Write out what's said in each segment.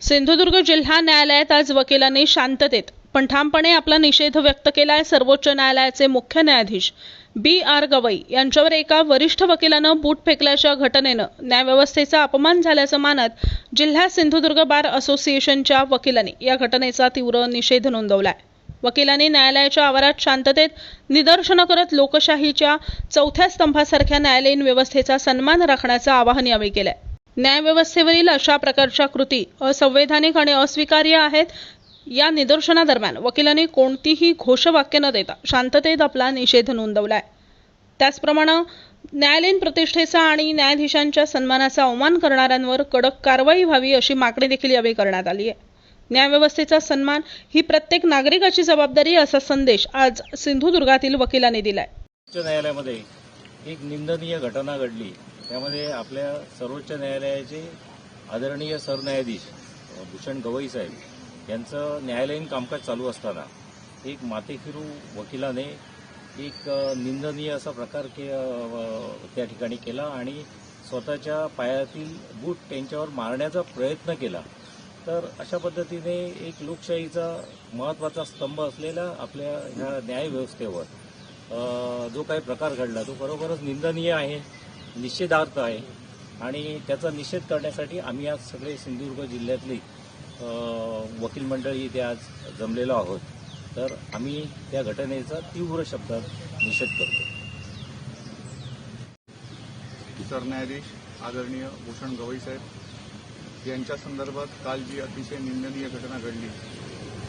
सिंधुदुर्ग जिल्हा न्यायालयात आज वकिलांनी शांततेत पण ठामपणे आपला निषेध व्यक्त केलाय सर्वोच्च न्यायालयाचे मुख्य न्यायाधीश बी आर गवई यांच्यावर एका वरिष्ठ वकिलानं बूट फेकल्याच्या घटनेनं न्यायव्यवस्थेचा अपमान झाल्याचं मानत जिल्हा सिंधुदुर्ग बार असोसिएशनच्या वकिलांनी या घटनेचा तीव्र निषेध नोंदवलाय. वकिलांनी न्यायालयाच्या आवारात शांततेत निदर्शनं करत लोकशाहीच्या चौथ्या स्तंभासारख्या न्यायालयीन व्यवस्थेचा सन्मान राखण्याचं आवाहन यावेळी केलंय. न्यायव्यवस्थेवरील अशा प्रकारच्या कृती असंवैधानिक आणि अस्वीकार्य आहेत या निदर्शनादरम्यान वकिलांनी कोणतीही घोषवाक्य न देता शांततेत आपला निषेध नोंदवलाय. त्याचप्रमाणे न्यायालयीन प्रतिष्ठेचा आणि न्यायाधीशांच्या सन्मानाचा अवमान करणाऱ्यांवर कडक कारवाई व्हावी अशी मागणी देखील यावेळी करण्यात आली आहे. न्यायव्यवस्थेचा सन्मान ही प्रत्येक नागरिकाची जबाबदारी असा संदेश आज सिंधुदुर्गातील वकिलांनी दिलाय. उच्च न्यायालयामध्ये एक निंदनीय घटना घडली. त्यामध्ये आपल्या सर्वोच्च न्यायालयाचे आदरणीय सरन्यायाधीश भूषण गवई साहेब यांचं न्यायालयीन कामकाज चालू असताना एक माथेफिरू वकिलाने एक निंदनीय असा प्रकार के त्या ठिकाणी केला आणि स्वतःच्या पायातील बूट त्यांच्यावर मारण्याचा प्रयत्न केला. तर अशा पद्धतीने एक लोकशाहीचा महत्त्वाचा स्तंभ असलेला आपल्या ह्या न्यायव्यवस्थेवर जो काही प्रकार घडला तो बरोबरच निंदनीय आहे. निषेधार्थ आहे. आणि त्याचा निषेध करण्यासाठी आम्ही आज सगळे सिंधुदुर्ग जिल्ह्यातली वकील मंडळी इथे आज जमलेलो आहोत. तर आम्ही त्या घटनेचा तीव्र शब्दात निषेध करतो. सरन्यायाधीश आदरणीय भूषण गवई साहेब यांच्या संदर्भात काल जी अतिशय निंदनीय घटना घडली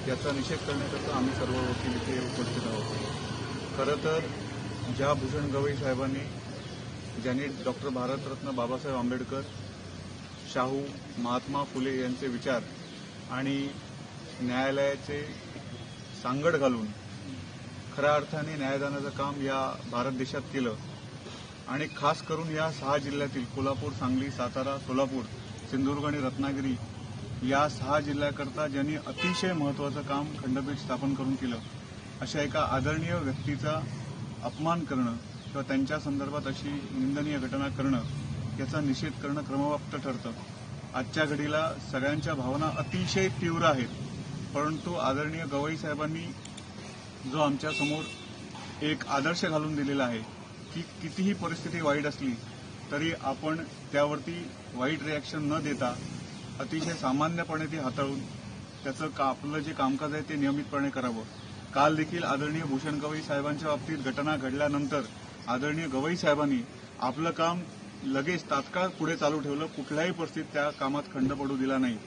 त्याचा निषेध करण्याकरता आम्ही सर्व वकील इथे उपस्थित आहोत. खरं तर ज्या भूषण गवई साहेबांनी ज्यांनी डॉक्टर भारतरत्न बाबासाहेब आंबेडकर शाहू महात्मा फुले यांचे विचार आणि न्यायालयाचे सांगड घालून खऱ्या अर्थाने न्यायदानाचं काम या भारत देशात केलं. आणि खास करून या सहा जिल्ह्यातील कोल्हापूर सांगली सातारा सोलापूर सिंधुदुर्ग आणि रत्नागिरी या सहा जिल्ह्याकरता ज्यांनी अतिशय महत्वाचं काम खंडपीठ स्थापन करून केलं अशा एका आदरणीय व्यक्तीचा अपमान करणं किंवा त्यांच्या संदर्भात अशी निंदनीय घटना करणं याचा निषेध करणं क्रमवाप्त ठरतं. आजच्या घडीला सगळ्यांच्या भावना अतिशय तीव्र आहेत. परंतु आदरणीय गवई साहेबांनी जो आमच्यासमोर एक आदर्श घालून दिलेला आहे की कितीही परिस्थिती वाईट असली तरी आपण त्यावरती वाईट रिॲक्शन न देता अतिशय सामान्यपणे ती हाताळून त्याचं का आपलं जे कामकाज आहे ते नियमितपणे करावं. काल देखील आदरणीय भूषण गवई साहेबांच्या बाबतीत घटना घडल्यानंतर आदरणीय गवई साहेबांनी आपलं काम लगेच तात्काळ पुढे चालू ठेवलं. कुठल्याही परिस्थितीत त्या कामात खंड पडू दिला नाही.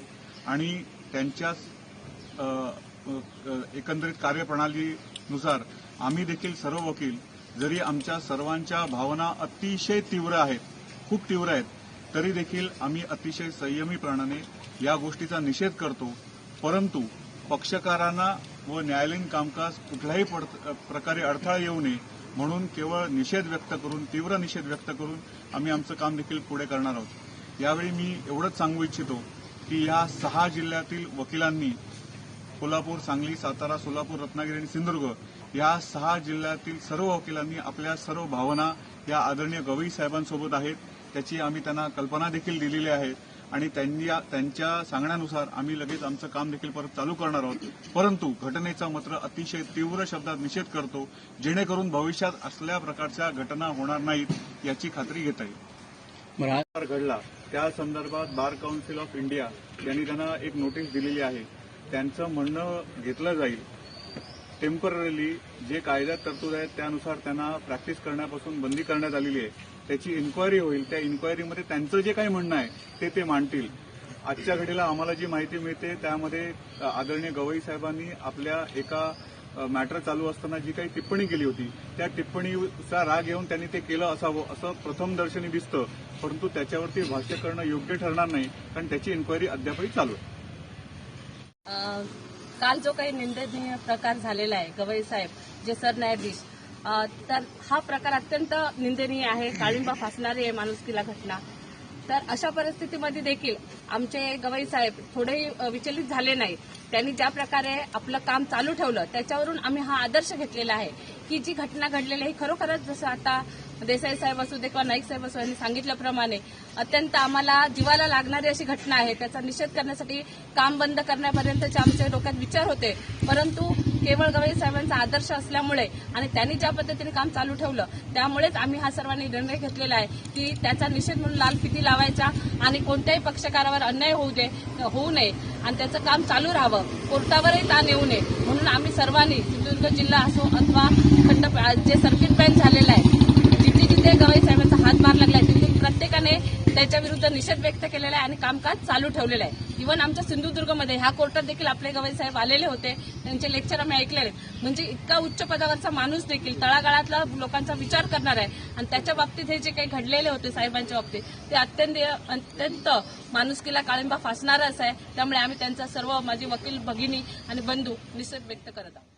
आणि त्यांच्या एकंदरीत कार्यप्रणालीनुसार आम्ही देखील सर्व वकील जरी आमच्या सर्वांच्या भावना अतिशय तीव्र आहेत खूप तीव्र आहेत तरी देखील आम्ही अतिशय संयमीपणाने या गोष्टीचा निषेध करतो. परंतु पक्षकारांना व न्यायालयीन कामकाज कुठल्याही पड- प्रकारे अडथळा येऊ नये म्हणून केवळ निषेध व्यक्त करून तीव्र निषेध व्यक्त करून आम्ही आमचं काम देखील पुढे करणार आहोत. यावेळी मी एवढंच सांगू इच्छितो की या सहा जिल्ह्यातील वकिलांनी कोल्हापूर सांगली सातारा सोलापूर रत्नागिरी आणि सिंधुदुर्ग या सहा जिल्ह्यातील सर्व वकिलांनी आपल्या सर्व भावना या आदरणीय गवई साहेबांसोबत आहेत. त्याची आम्ही त्यांना कल्पना देखील दिलेली आहे. आणि त्यांनी त्यांच्या सांगण्यानुसार आम्ही लगेच आमचं काम देखील परत चालू करणार आहोत. परंतु घटनेचा मात्र अतिशय तीव्र शब्दात निषेध करतो जेणेकरून भविष्यात असल्या प्रकारच्या घटना होणार नाहीत याची खात्री घेता येईल. घडला. त्या संदर्भात बार काउन्सिल ऑफ इंडिया यांनी त्यांना एक नोटीस दिलेली आहे. त्यांचं म्हणणं घेतलं जाईल. टेम्पररीली जे कायद्यात तरतूद आहेत त्यानुसार त्यांना प्रॅक्टिस करण्यापासून बंदी करण्यात आलेली आहे. त्याची इन्क्वायरी होईल. त्या इन्क्वायरीमध्ये त्यांचं जे काही म्हणणं आहे ते ते मांडतील. आजच्या घडीला आम्हाला जी माहिती मिळते त्यामध्ये आदरणीय गवई साहेबांनी आपल्या एका मॅटर चालू असताना जी काही टिप्पणी केली होती त्या टिप्पणीचा राग येऊन त्यांनी ते केलं असावं असं प्रथम दर्शनी दिसतं. परंतु त्याच्यावरती भाष्य करणं योग्य ठरणार नाही कारण त्याची इन्क्वायरी अद्यापही चालू आहे. काल जो काही निंदनीय प्रकार झालेला आहे गवई साहेब जे सरन्यायाधीश तर हा प्रकार अत्यंत निंदनीय आहे काळिंबा फासणारी आहे माणुसकीला घटना. तर अशा परिस्थितीमध्ये देखील आमचे गवई साहेब थोडेही विचलित झाले नाही. त्यांनी ज्या प्रकारे आपलं काम चालू ठेवलं त्याच्यावरून आम्ही हा आदर्श घेतलेला आहे की जी घटना घडलेली आहे ही खरोखरच जसं आता देसाई साहेब असू दे किंवा नाईक साहेब असू यांनी सांगितल्याप्रमाणे अत्यंत आम्हाला जीवाला लागणारी अशी घटना आहे. त्याचा निषेध करण्यासाठी काम बंद करण्यापर्यंतचे आमच्या डोक्यात विचार होते. परंतु केवळ गवई साहेबांचा आदर्श असल्यामुळे आणि त्यांनी ज्या पद्धतीने काम चालू ठेवलं त्यामुळेच आम्ही हा सर्वांनी निर्णय घेतलेला आहे की त्याचा निषेध म्हणून लाल फिती लावायचा आणि कोणत्याही पक्षकारावर अन्याय होऊ दे होऊ नये आणि त्याचं काम चालू राहावं. कोर्टावरही ताण येऊ नये. म्हणून आम्ही सर्वांनी सिंधुदुर्ग जिल्हा असो अथवा खंड जे सर्किट बेंच झालेलं आहे प्रत्येकाने त्याच्या विरुद्ध निषेध व्यक्त केलेला आहे आणि कामकाज चालू ठेवलेलं आहे. इव्हन आमच्या सिंधुदुर्गमध्ये ह्या कोर्टात देखील आपले गवई साहेब आलेले होते. त्यांचे लेक्चर आम्ही ऐकलेले. म्हणजे इतका उच्च पदावरचा माणूस देखील तळागाळातला लोकांचा विचार करणार आहे. आणि त्याच्या बाबतीत हे जे काही घडलेले होते साहेबांच्या बाबतीत ते अत्यंत अत्यंत माणुसकीला काळिंबा फासणारच आहे. त्यामुळे आम्ही त्यांचा सर्व माझी वकील भगिनी आणि बंधू निषेध व्यक्त करत आहोत.